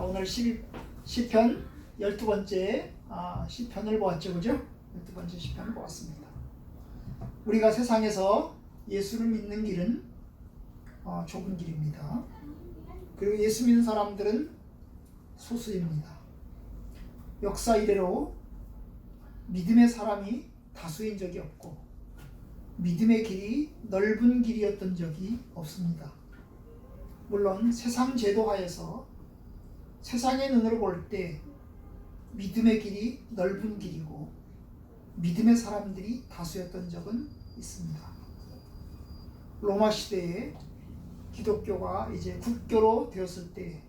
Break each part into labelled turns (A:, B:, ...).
A: 자, 오늘 12, 10편 12번째 아, 10편을 보았죠. 그죠? 12번째 10편을 보았습니다. 우리가 세상에서 예수를 믿는 길은 어, 좁은 길입니다. 그리고 예수 믿는 사람들은 소수입니다. 역사 이래로 믿음의 사람이 다수인 적이 없고 믿음의 길이 넓은 길이었던 적이 없습니다. 물론 세상 제도 하에서 세상의 눈으로 볼 때 믿음의 길이 넓은 길이고 믿음의 사람들이 다수였던 적은 있습니다. 로마 시대에 기독교가 이제 국교로 되었을 때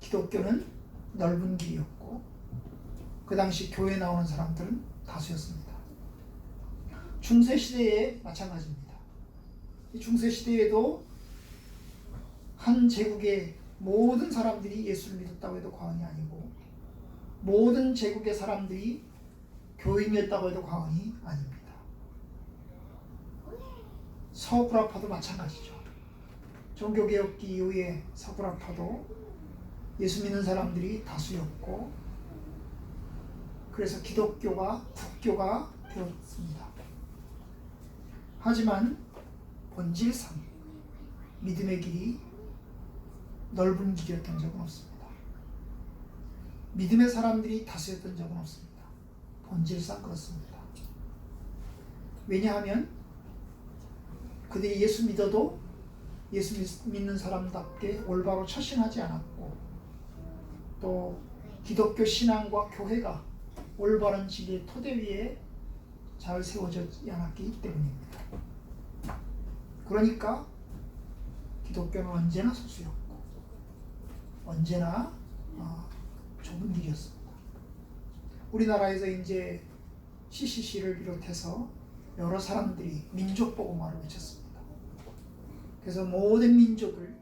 A: 기독교는 넓은 길이었고 그 당시 교회 나오는 사람들은 다수였습니다. 중세 시대에 마찬가지입니다. 이 중세 시대에도 한 제국의 모든 사람들이 예수를 믿었다고 해도 과언이 아니고 모든 제국의 사람들이 교인이었다고 해도 과언이 아닙니다. 서구라파도 마찬가지죠. 종교개혁기 이후에 서구라파도 예수 믿는 사람들이 다수였고 그래서 기독교가 국교가 되었습니다. 하지만 본질상 믿음의 길이 넓은 길이었던 적은 없습니다. 믿음의 사람들이 다수였던 적은 없습니다. 본질상 그렇습니다. 왜냐하면 그들이 예수 믿어도 예수 믿는 사람답게 올바로 처신하지 않았고 또 기독교 신앙과 교회가 올바른 진리의 토대 위에 잘 세워지지 않았기 때문입니다. 그러니까 기독교는 언제나 소수였고 언제나 어, 좁은 길이었습니다. 우리나라에서 이제 CCC를 비롯해서 여러 사람들이 민족 보고말을 외쳤습니다. 그래서 모든 민족을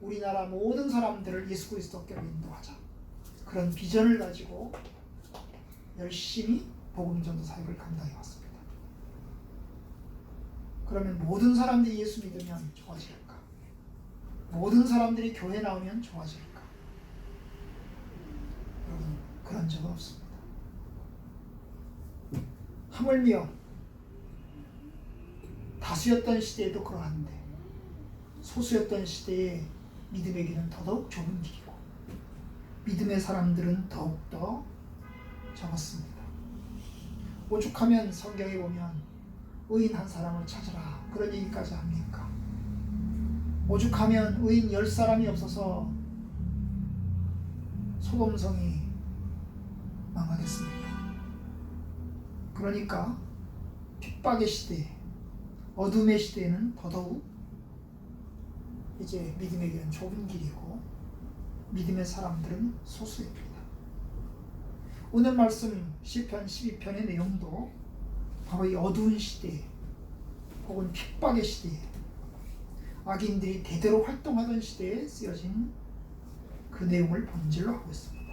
A: 우리나라 모든 사람들을 예수 그리스도께로 인도하자 그런 비전을 가지고 열심히 복음 전도 사역을 감당해 왔습니다. 그러면 모든 사람들이 예수 믿으면 좋아질까? 모든 사람들이 교회 나오면 좋아질까? 여러분 그런 적은 없습니다. 하물며 다수였던 시대에도 그러한데 소수였던 시대에 믿음의 길은 더더욱 좁은 길이고 믿음의 사람들은 더욱더 적었습니다. 오죽하면 성경에 보면 의인 한 사람을 찾으라 그런 얘기까지 합니까? 오죽하면 의인 열 사람이 없어서 소돔성이 망하겠습니까? 그러니까 핍박의 시대, 어둠의 시대에는 더더욱 이제 믿음의 길은 좁은 길이고 믿음의 사람들은 소수입니다. 오늘 말씀 시편 12편의 내용도 바로 이 어두운 시대 혹은 핍박의 시대 악인들이 대대로 활동하던 시대에 쓰여진 그 내용을 본질로 하고 있습니다.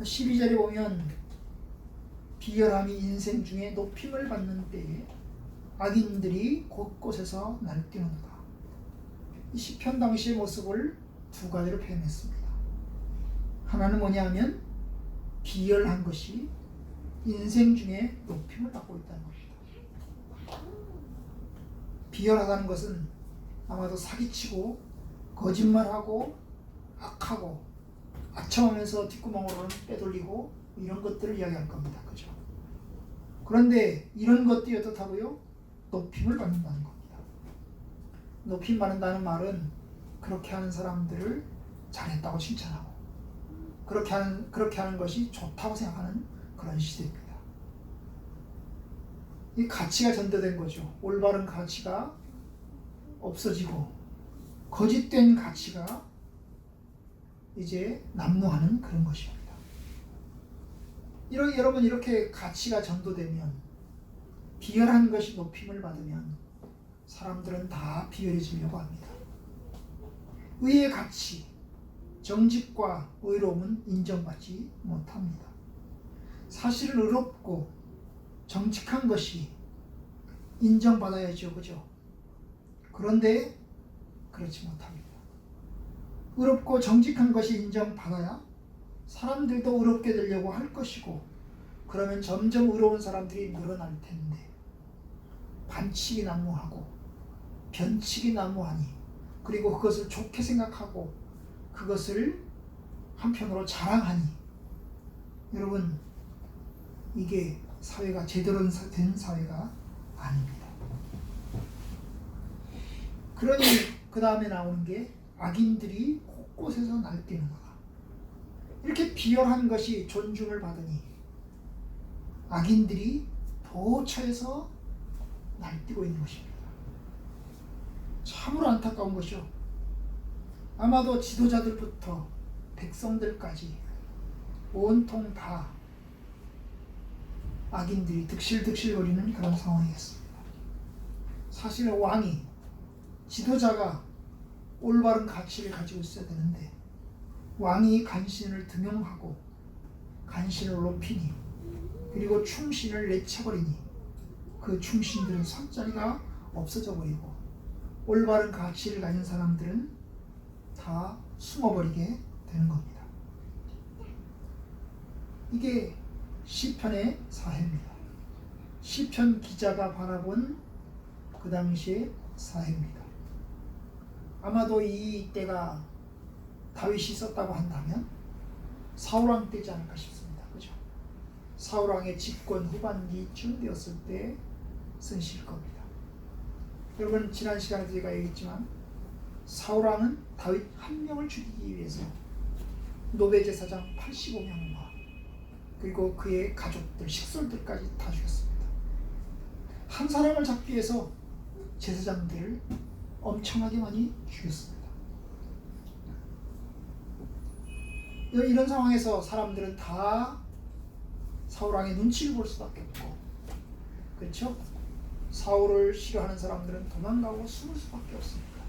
A: 12절에 보면 비열함이 인생 중에 높임을 받는 때에 악인들이 곳곳에서 날뛰는다. 이 시편 당시의 모습을 두 가지로 표현했습니다. 하나는 뭐냐면 비열한 것이 인생 중에 높임을 받고 있다는 것입니다. 비열하다는 것은 아마도 사기치고 거짓말하고 악하고 아첨하면서 뒷구멍으로는 빼돌리고 이런 것들을 이야기할 겁니다. 그죠? 그런데 이런 것들이 어떻다고요? 높임을 받는다는 겁니다. 높임 받는다는 말은 그렇게 하는 사람들을 잘했다고 칭찬하고 그렇게 하는 그렇게 하는 것이 좋다고 생각하는 그런 시대입니다. 이 가치가 전도된 거죠. 올바른 가치가 없어지고 거짓된 가치가 이제 남루하는 그런 것입니다. 이런 여러분 이렇게 가치가 전도되면 비열한 것이 높임을 받으면 사람들은 다 비열해지려고 합니다. 의의 가치, 정직과 의로움은 인정받지 못합니다. 사실은 의롭고 정직한 것이 인정받아야죠. 그죠? 그런데 그렇지 못합니다. 의롭고 정직한 것이 인정받아야 사람들도 의롭게 되려고 할 것이고 그러면 점점 의로운 사람들이 늘어날 텐데 반칙이 난무하고 변칙이 난무하니 그리고 그것을 좋게 생각하고 그것을 한편으로 자랑하니 여러분 이게 사회가 제대로 된 사회가 아닙니다. 그러니 그 다음에 나오는 게 악인들이 곳곳에서 날뛰는 거다. 이렇게 비열한 것이 존중을 받으니 악인들이 도처에서 날뛰고 있는 것입니다. 참으로 안타까운 것이요. 아마도 지도자들부터 백성들까지 온통 다 악인들이 득실득실거리는 그런 상황이었습니다. 사실 왕이 지도자가 올바른 가치를 가지고 있어야 되는데 왕이 간신을 등용하고 간신을 높이니 그리고 충신을 내쳐버리니 그 충신들은 손자리가 없어져 버리고 올바른 가치를 가진 사람들은 다 숨어버리게 되는 겁니다. 이게 시편의 사회입니다. 시편 기자가 바라본 그 당시의 사회입니다. 아마도 이 때가 다윗이 썼다고 한다면 사울왕 때지 않을까 싶습니다. 그죠? 사울왕의 집권 후반기쯤 되었을 때 쓴실 겁니다. 여러분 지난 시간에 제가 얘기했지만 사울왕은 다윗 한 명을 죽이기 위해서 노베 제사장 85명과 그리고 그의 가족들, 식솔들까지 다 죽였습니다. 한 사람을 잡기 위해서 제사장들을 엄청나게 많이 죽였습니다. 이런 상황에서 사람들은 다 사울왕의 눈치를 볼 수밖에 없고 그렇죠? 사울을 싫어하는 사람들은 도망가고 숨을 수밖에 없습니다.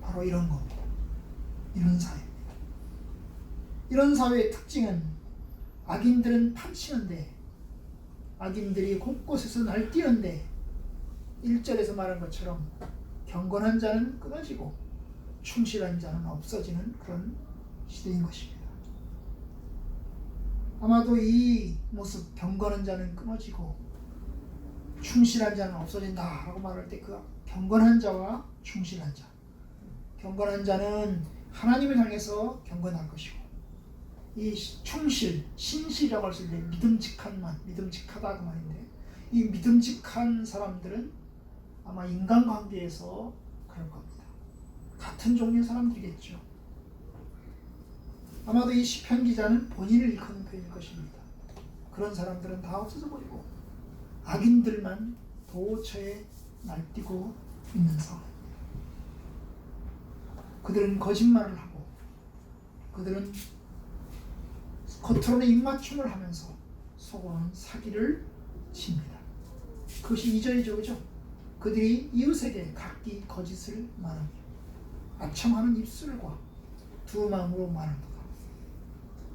A: 바로 이런 겁니다. 이런 사회입니다. 이런 사회의 특징은 악인들은 판치는데 악인들이 곳곳에서 날뛰는데 1절에서 말한 것처럼 경건한 자는 끊어지고 충실한 자는 없어지는 그런 시대인 것입니다. 아마도 이 모습 경건한 자는 끊어지고 충실한 자는 없어진다 라고 말할 때 그 경건한 자와 충실한 자 경건한 자는 하나님을 향해서 경건할 것이고 이 충실, 신실이라고 할 수 있는 믿음직한 만, 믿음직하다 그 말인데 이 믿음직한 사람들은 아마 인간관계에서 그럴 겁니다. 같은 종류의 사람들이겠죠. 아마도 이 시편 기자는 본인을 일컫는 표현일 것입니다. 그런 사람들은 다 없어져 버리고 악인들만 도처에 날뛰고 있는 상황. 그들은 거짓말을 하고 그들은 겉으로는 입맞춤을 하면서 속으로는 사기를 칩니다. 그것이 이절이죠, 그죠? 그들이 이웃에게 각기 거짓을 말하며 아첨하는 입술과 두 마음으로 말한다.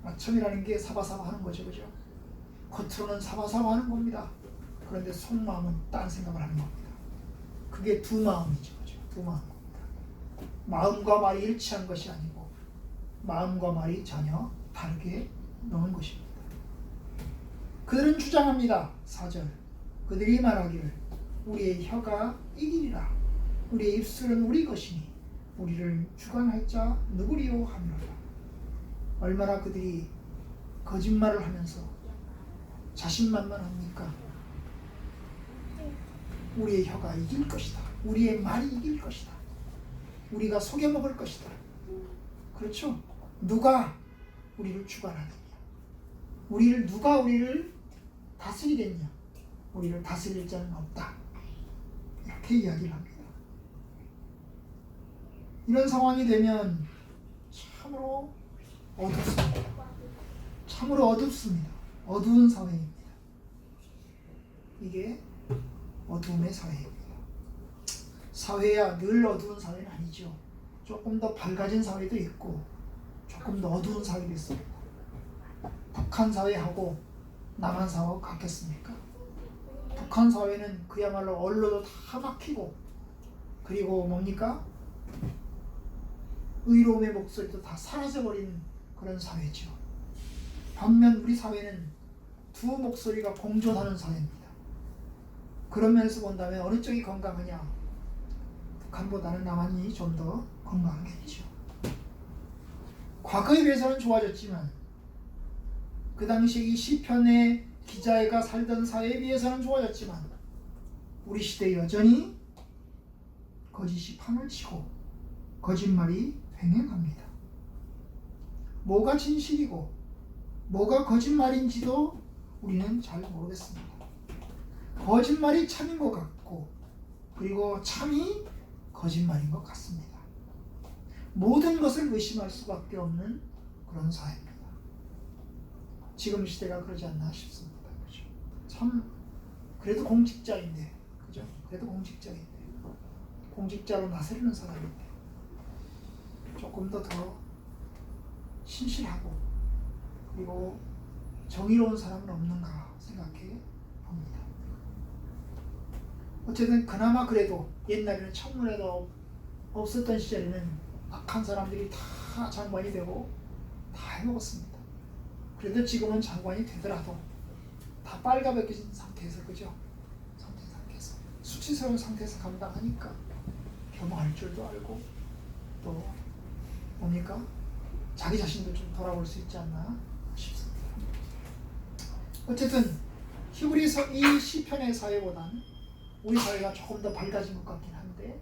A: 아첨이라는 게 사바사바 하는 거죠, 그죠? 겉으로는 사바사바 하는 겁니다. 그런데 속마음은 딴 생각을 하는 겁니다. 그게 두 마음이죠, 그죠? 두 마음. 마음과 말이 일치한 것이 아니고 마음과 말이 전혀 다르게 노는 것입니다. 그들은 주장합니다. 4절. 그들이 말하기를 우리의 혀가 이기리라. 우리의 입술은 우리 것이니 우리를 주관할 자 누구리요 하노라. 얼마나 그들이 거짓말을 하면서 자신만만합니까? 우리의 혀가 이길 것이다. 우리의 말이 이길 것이다. 우리가 속여 먹을 것이다. 그렇죠? 누가 우리를 주관하느냐? 우리를 누가 우리를 다스리겠냐? 우리를 다스릴 자는 없다. 이렇게 이야기를 합니다. 이런 상황이 되면 참으로 어둡습니다. 참으로 어둡습니다. 어두운 사회입니다. 이게 어둠의 사회입니다. 사회야 늘 어두운 사회는 아니죠. 조금 더 밝아진 사회도 있고 조금 더 어두운 사회도 있습니다. 북한 사회하고 남한 사회하고 같겠습니까? 북한 사회는 그야말로 언론도 다 막히고 그리고 뭡니까? 의로움의 목소리도 다 사라져버린 그런 사회죠. 반면 우리 사회는 두 목소리가 공존하는 사회입니다. 그런 면에서 본다면 어느 쪽이 건강하냐? 북한보다는 남한이 좀 더 건강하겠죠. 과거에 비해서는 좋아졌지만 그 당시 이 시편의 기자가 살던 사회에 비해서는 좋아졌지만 우리 시대 여전히 거짓이 판을 치고 거짓말이 횡행합니다. 뭐가 진실이고 뭐가 거짓말인지도 우리는 잘 모르겠습니다. 거짓말이 참인 것 같고 그리고 참이 거짓말인 것 같습니다. 모든 것을 의심할 수밖에 없는 그런 사회입니다. 지금 시대가 그러지 않나 싶습니다. 그죠? 참 그래도 공직자인데, 그죠? 그래도 공직자인데, 공직자로 나서려는 사람인데 조금 더 더 신실하고 그리고 정의로운 사람은 없는가 생각해 봅니다. 어쨌든 그나마 그래도 옛날에는 청문회도 없었던 시절에는 악한 사람들이 다 장관이 되고 다 해먹었습니다. 그래도 지금은 장관이 되더라도 다 빨가벗겨진 상태에서 그죠? 상태 상태에서 수치스러운 상태에서 감당하니까 겸허할 줄도 알고 또 뭡니까? 자기 자신도 좀 돌아볼 수 있지 않나 싶습니다. 어쨌든 히브리서 이 시편의 사회보단 우리 사회가 조금 더 밝아진 것 같긴 한데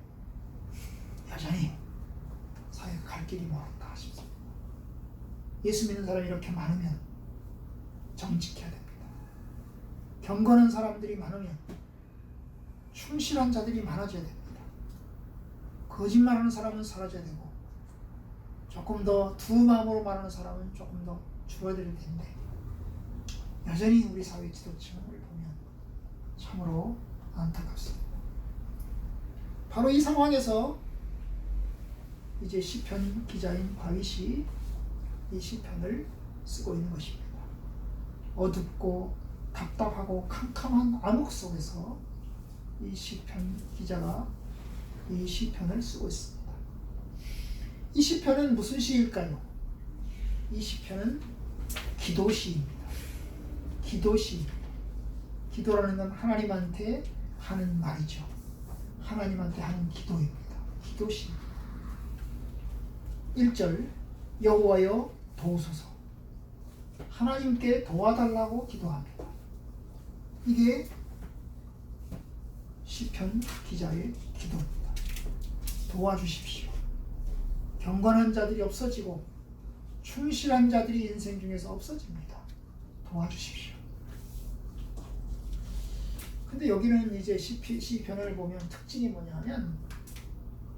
A: 여전히 사회가 갈 길이 멀었다 싶습니다. 예수 믿는 사람이 이렇게 많으면 정직해야 됩니다. 경건한 사람들이 많으면 충실한 자들이 많아져야 됩니다. 거짓말하는 사람은 사라져야 되고 조금 더 두 마음으로 말하는 사람은 조금 더 줄어들 텐데 여전히 우리 사회 지도층을 보면 참으로 안타깝습니다. 바로 이 상황에서 이제 시편 기자인 바윗이 이 시편을 쓰고 있는 것입니다. 어둡고 답답하고 캄캄한 암흑 속에서 이 시편 기자가 이 시편을 쓰고 있습니다. 이 시편은 무슨 시일까요? 이 시편은 기도시입니다. 기도시. 기도라는 건 하나님한테 하는 말이죠. 하나님한테 하는 기도입니다. 기도시. 1절 여호와여 도우소서. 하나님께 도와달라고 기도합니다. 이게 시편 기자의 기도입니다. 도와주십시오. 경건한 자들이 없어지고 충실한 자들이 인생 중에서 없어집니다. 도와주십시오. 근데 여기는 이제 시피, 시편을 보면 특징이 뭐냐면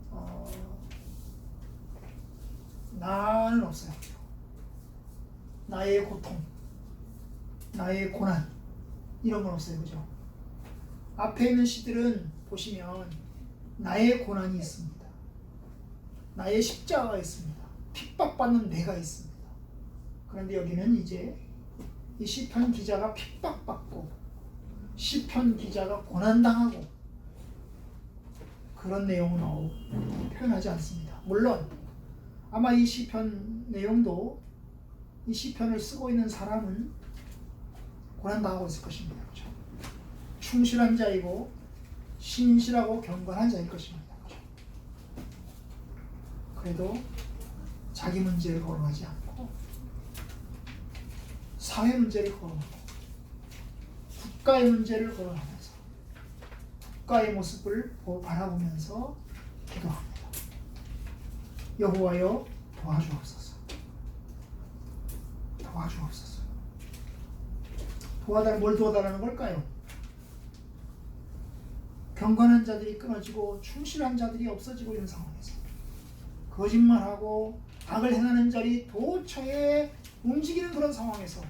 A: 어, 나는 없어요. 나의 고통, 나의 고난 이런 건 없어요, 그죠? 앞에 있는 시들은 보시면 나의 고난이 있습니다. 나의 십자가가 있습니다. 핍박받는 내가 있습니다. 그런데 여기는 이제 이 시편 기자가 핍박받고 시편 기자가 고난당하고 그런 내용은 어, 표현하지 않습니다. 물론 아마 이 시편 내용도 이 시편을 쓰고 있는 사람은 고난당하고 있을 것입니다. 그렇죠? 충실한 자이고 신실하고 경건한 자일 것입니다. 그렇죠? 그래도 자기 문제를 거론하지 않고 사회 문제를 거론하고 국가의 문제를 거론하면서 국가의 모습을 바라보면서 기도합니다. 여호와여 도와주옵소서. 도와주옵소서. 도와달 뭘 도와달라는 걸까요? 경건한 자들이 끊어지고 충실한 자들이 없어지고 있는 상황에서 거짓말하고 악을 행하는 자리 도처에 움직이는 그런 상황에서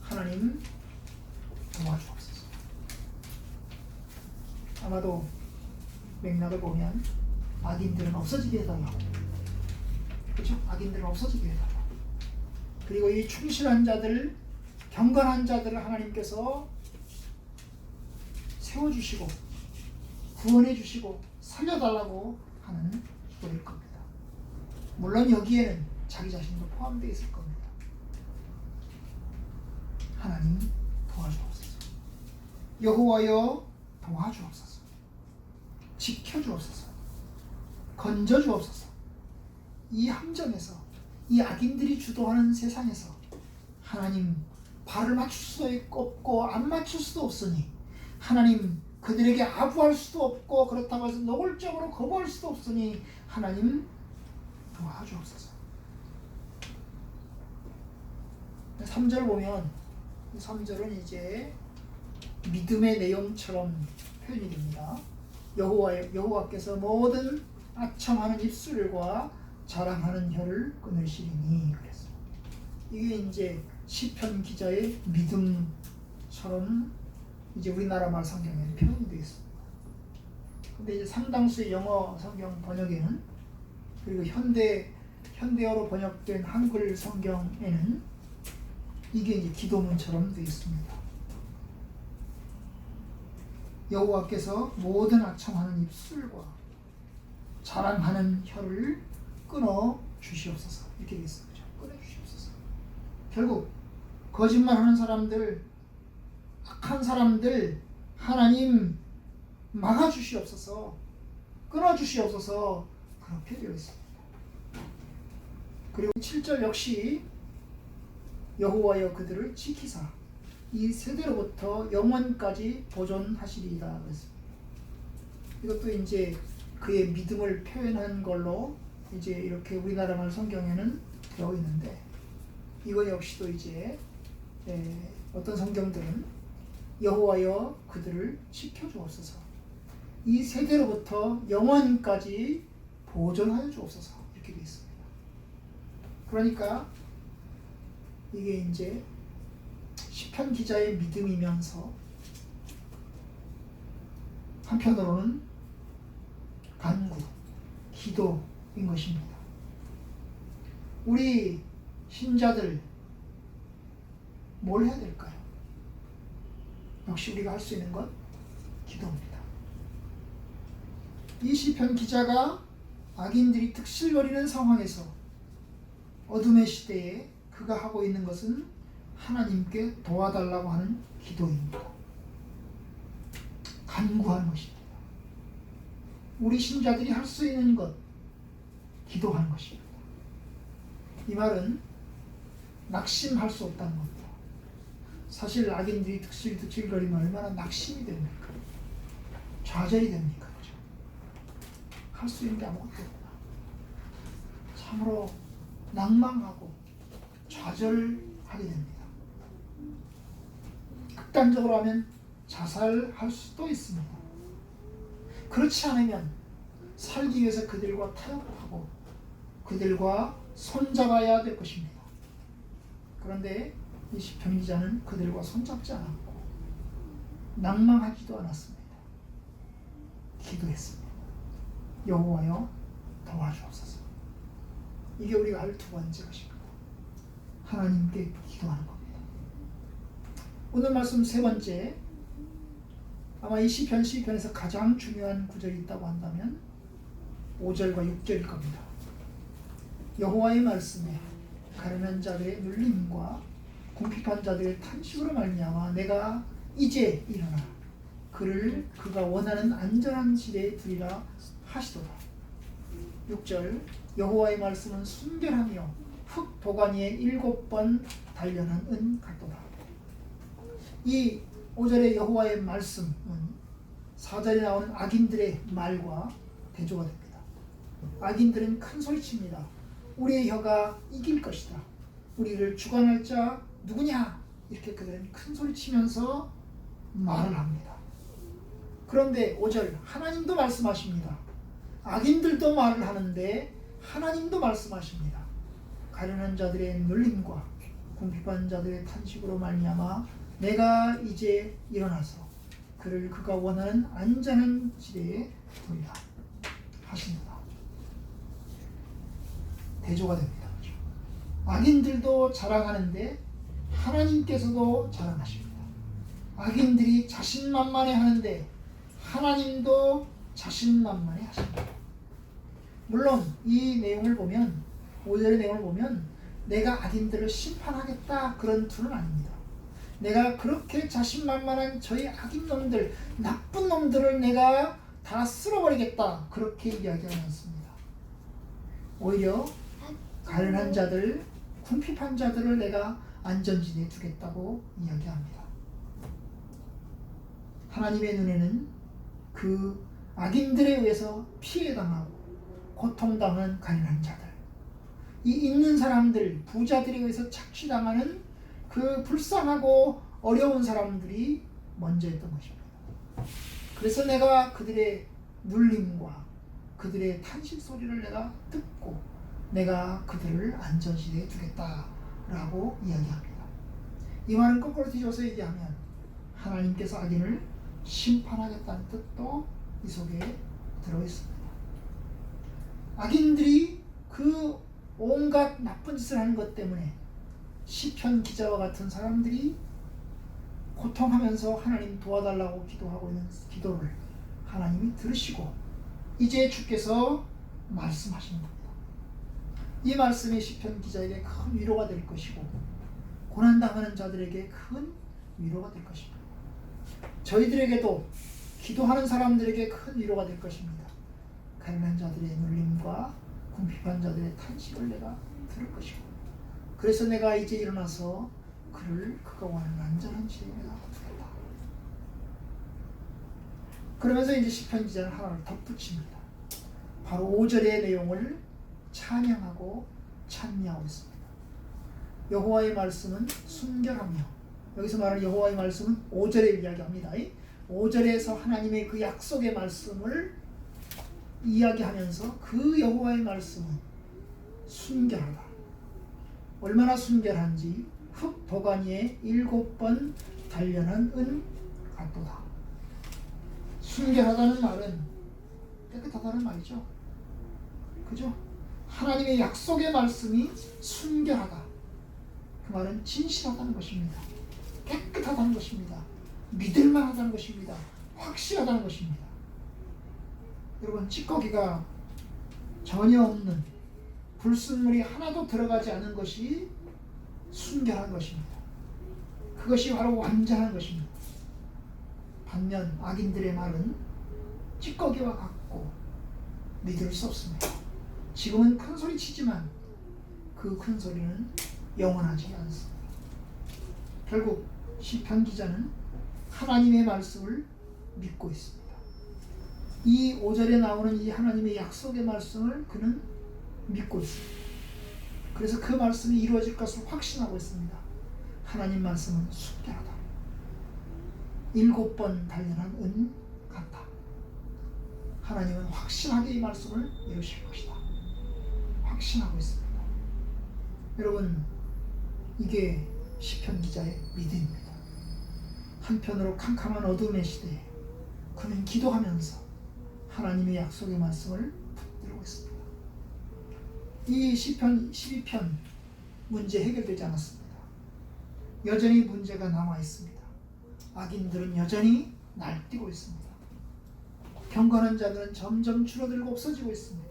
A: 하나님 도와주옵소서. 아마도 맥락을 보면 악인들은 없어지게 해달라고. 그렇죠? 악인들은 없어지게 해달라고. 그리고 이 충실한 자들, 경건한 자들을 하나님께서 세워주시고 구원해 주시고 살려달라고 하는 기도일 겁니다. 물론 여기에는 자기 자신도 포함되어 있을 겁니다. 하나님 도와주옵소서. 여호와여 도와주옵소서. 지켜주옵소서. 건져주옵소서. 이 함정에서 이 악인들이 주도하는 세상에서 하나님 발을 맞출 수도 없고 안 맞출 수도 없으니 하나님 그들에게 아부할 수도 없고 그렇다고 해서 노골적으로 거부할 수도 없으니 하나님 도와주옵소서. 3절 보면 3절은 이제 믿음의 내용처럼 표현이 됩니다. 여호와 여호와께서 모든 아첨하는 입술과 자랑하는 혀를 끊으시리니 그랬어요. 이게 이제 시편 기자의 믿음처럼 이제 우리나라 말 성경에 표현이 되어 있습니다. 근데 이제 상당수의 영어 성경 번역에는 그리고 현대 현대어로 번역된 한글 성경에는 이게 이제 기도문처럼 되어 있습니다. 여호와께서 모든 악청하는 입술과 자랑하는 혀를 끊어 주시옵소서 이렇게 되어 있습니다. 끊어 주시옵소서. 결국 거짓말하는 사람들, 악한 사람들 하나님 막아 주시옵소서, 끊어 주시옵소서 그렇게 되어 있습니다. 그리고 7절 역시 여호와여 그들을 지키사 이 세대로부터 영원까지 보존하시리라 그랬습니다. 이것도 이제 그의 믿음을 표현한 걸로 이제 이렇게 우리나라 말 성경에는 되어 있는데 이거 역시도 이제 에, 어떤 성경들은 여호와여 그들을 지켜주옵소서 이 세대로부터 영원까지 보존하여 주옵소서 이렇게 되어 있습니다. 그러니까 이게 이제 시편 기자의 믿음이면서 한편으로는 간구, 기도 인 것입니다. 우리 신자들 뭘 해야 될까요? 역시 우리가 할 수 있는 건 기도입니다. 이 시편 기자가 악인들이 특실거리는 상황에서 어둠의 시대에 그가 하고 있는 것은 하나님께 도와달라고 하는 기도입니다. 간구하는 것입니다. 우리 신자들이 할 수 있는 것, 기도하는 것입니다. 이 말은 낙심할 수 없다는 겁니다. 사실 악인들이 득실득실거리면 얼마나 낙심이 됩니까? 좌절이 됩니까? 그죠? 할 수 있는 게 아무것도 없구나. 참으로 낭망하고 좌절하게 됩니다. 극단적으로 하면 자살할 수도 있습니다. 그렇지 않으면 살기 위해서 그들과 타협하고 그들과 손잡아야 될 것입니다. 그런데 이 시편 기자는 그들과 손잡지 않았고 낭망하지도 않았습니다. 기도했습니다. 여호와여 도와주옵소서. 이게 우리가 할 두 번째 것입니다. 하나님께 기도하는 겁니다. 오늘 말씀 세 번째 아마 이 시편 시편에서 가장 중요한 구절이 있다고 한다면 5절과 6절일 겁니다. 여호와의 말씀에 가련한 자들의 눌림과 궁핍한 자들의 탄식으로 말미암아 내가 이제 일어나 그를 그가 원하는 안전한 지대에 두리라 하시도다. 6절 여호와의 말씀은 순결하며 흙 도가니에 일곱 번 단련한 은 같도다. 이 5절의 여호와의 말씀은 4절에 나오는 악인들의 말과 대조가 됩니다. 악인들은 큰 소리칩니다. 우리의 혀가 이길 것이다. 우리를 주관할 자 누구냐? 이렇게 그들은 큰 소리치면서 말을 합니다. 그런데 5절 하나님도 말씀하십니다. 악인들도 말을 하는데 하나님도 말씀하십니다. 가련한 자들의 눌림과 궁핍한 자들의 탄식으로 말미암아 내가 이제 일어나서 그를 그가 원하는 안전한 지대에 두리라 하십니다. 대조가 됩니다. 악인들도 자랑하는데 하나님께서도 자랑하십니다. 악인들이 자신만만해 하는데 하나님도 자신만만해 하십니다. 물론 이 내용을 보면 5절의 내용을 보면 내가 악인들을 심판하겠다 그런 투는 아닙니다. 내가 그렇게 자신만만한 저희 악인 놈들, 나쁜 놈들을 내가 다 쓸어버리겠다 그렇게 이야기하지 않습니다. 오히려 가련한 자들, 궁핍한 자들을 내가 안전지대에 두겠다고 이야기합니다. 하나님의 눈에는 그 악인들에 의해서 피해당하고 고통당한 가련한 자들, 이 있는 사람들, 부자들에 의해서 착취당하는 그 불쌍하고 어려운 사람들이 먼저였던 것입니다. 그래서 내가 그들의 눌림과 그들의 탄식 소리를 내가 듣고 내가 그들을 안전시대에 두겠다라고 이야기합니다. 이 말은 거꾸로 뒤져서 얘기하면 하나님께서 악인을 심판하겠다는 뜻도 이 속에 들어 있습니다. 악인들이 그 온갖 나쁜 짓을 하는 것 때문에 시편 기자와 같은 사람들이 고통하면서 하나님 도와달라고 기도하고 있는 기도를 하나님이 들으시고 이제 주께서 말씀하시는 겁니다. 이 말씀이 시편 기자에게 큰 위로가 될 것이고 고난 당하는 자들에게 큰 위로가 될 것입니다. 저희들에게도 기도하는 사람들에게 큰 위로가 될 것입니다. 가련한 자들의 눌림과 궁핍한 자들의 탄식을 내가 들을 것이고 그래서 내가 이제 일어나서 그를 그가 원하는 안전한 지에 내가 두겠다. 그러면서 이제 시편 기자는 하나를 덧붙입니다. 바로 5절의 내용을 찬양하고 찬미하고 있습니다. 여호와의 말씀은 순결하며 여기서 말하는 여호와의 말씀은 5절에 이야기합니다. 5절에서 하나님의 그 약속의 말씀을 이야기하면서 그 여호와의 말씀은 순결하다. 얼마나 순결한지 흙 도가니에 일곱 번 단련한 은 같도다. 순결하다는 말은 깨끗하다는 말이죠. 그죠? 하나님의 약속의 말씀이 순결하다. 그 말은 진실하다는 것입니다. 깨끗하다는 것입니다. 믿을만하다는 것입니다. 확실하다는 것입니다. 여러분 찌꺼기가 전혀 없는 불순물이 하나도 들어가지 않은 것이 순결한 것입니다. 그것이 바로 완전한 것입니다. 반면 악인들의 말은 찌꺼기와 같고 믿을 수 없습니다. 지금은 큰 소리 치지만 그 큰 소리는 영원하지 않습니다. 결국 시편 기자는 하나님의 말씀을 믿고 있습니다. 이 5절에 나오는 이 하나님의 약속의 말씀을 그는 믿고 있습니다. 그래서 그 말씀이 이루어질 것을 확신하고 있습니다. 하나님 말씀은 순결하다. 일곱 번 단련한 은 같다. 하나님은 확실하게 이 말씀을 이루실 것이다. 확신하고 있습니다. 여러분, 이게 시편 기자의 믿음입니다. 한편으로 캄캄한 어둠의 시대에 그는 기도하면서 하나님의 약속의 말씀을 붙들고 있습니다. 이 시편 12편 문제 해결되지 않았습니다. 여전히 문제가 남아 있습니다. 악인들은 여전히 날뛰고 있습니다. 경건한 자들은 점점 줄어들고 없어지고 있습니다.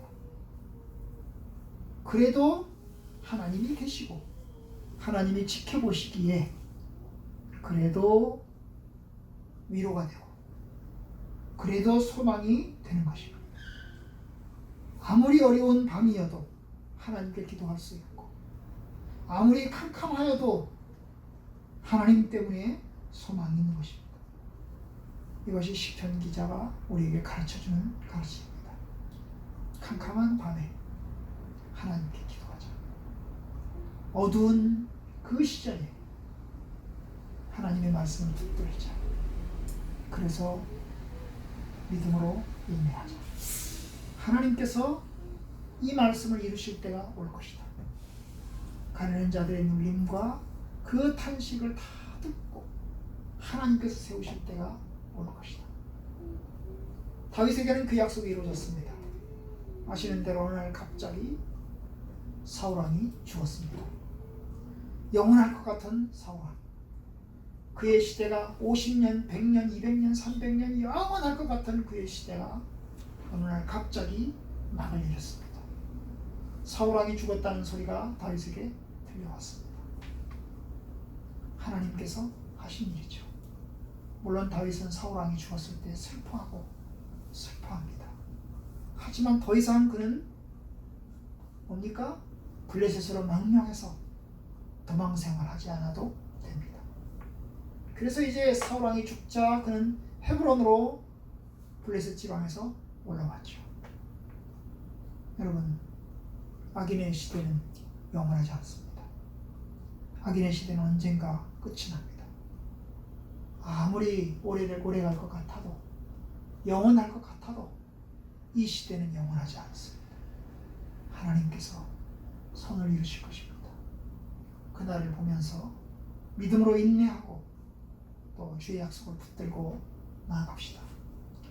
A: 그래도 하나님이 계시고 하나님이 지켜보시기에 그래도 위로가 되고 그래도 소망이 되는 것입니다. 아무리 어려운 밤이어도 하나님께 기도할 수 있고 아무리 캄캄하여도 하나님 때문에 소망이 있는 것입니다. 이것이 시편 기자가 우리에게 가르쳐주는 가르침입니다. 캄캄한 밤에 하나님께 기도하자. 어두운 그 시절에 하나님의 말씀을 붙들자. 그래서 믿음으로 인내하자. 하나님께서 이 말씀을 이루실 때가 올 것이다. 가난한 자들의 눌림과 그 탄식을 다 듣고 하나님께서 세우실 때가 올 것이다. 다윗에게는 그 약속이 이루어졌습니다. 아시는 대로 날 갑자기 사울왕이 죽었습니다. 영원할 것 같은 사울왕. 그의 시대가 50년, 100년, 200년, 300년 영원할 것 같은 그의 시대가 어느 날 갑자기 막을 내렸습니다. 사울 왕이 죽었다는 소리가 다윗에게 들려왔습니다. 하나님께서 하신 일이죠. 물론 다윗은 사울 왕이 죽었을 때 슬퍼하고 슬퍼합니다. 하지만 더 이상 그는 뭡니까? 블레셋으로 망명해서 도망 생활 하지 않아도 됩니다. 그래서 이제 사울 왕이 죽자 그는 헤브론으로 블레셋 지방에서 올라왔죠. 여러분, 악인의 시대는 영원하지 않습니다. 악인의 시대는 언젠가 끝이 납니다. 아무리 오래될 오래 갈 것 같아도 영원할 것 같아도 이 시대는 영원하지 않습니다. 하나님께서 선을 이루실 것입니다. 그날을 보면서 믿음으로 인내하고 또 주의 약속을 붙들고 나아갑시다.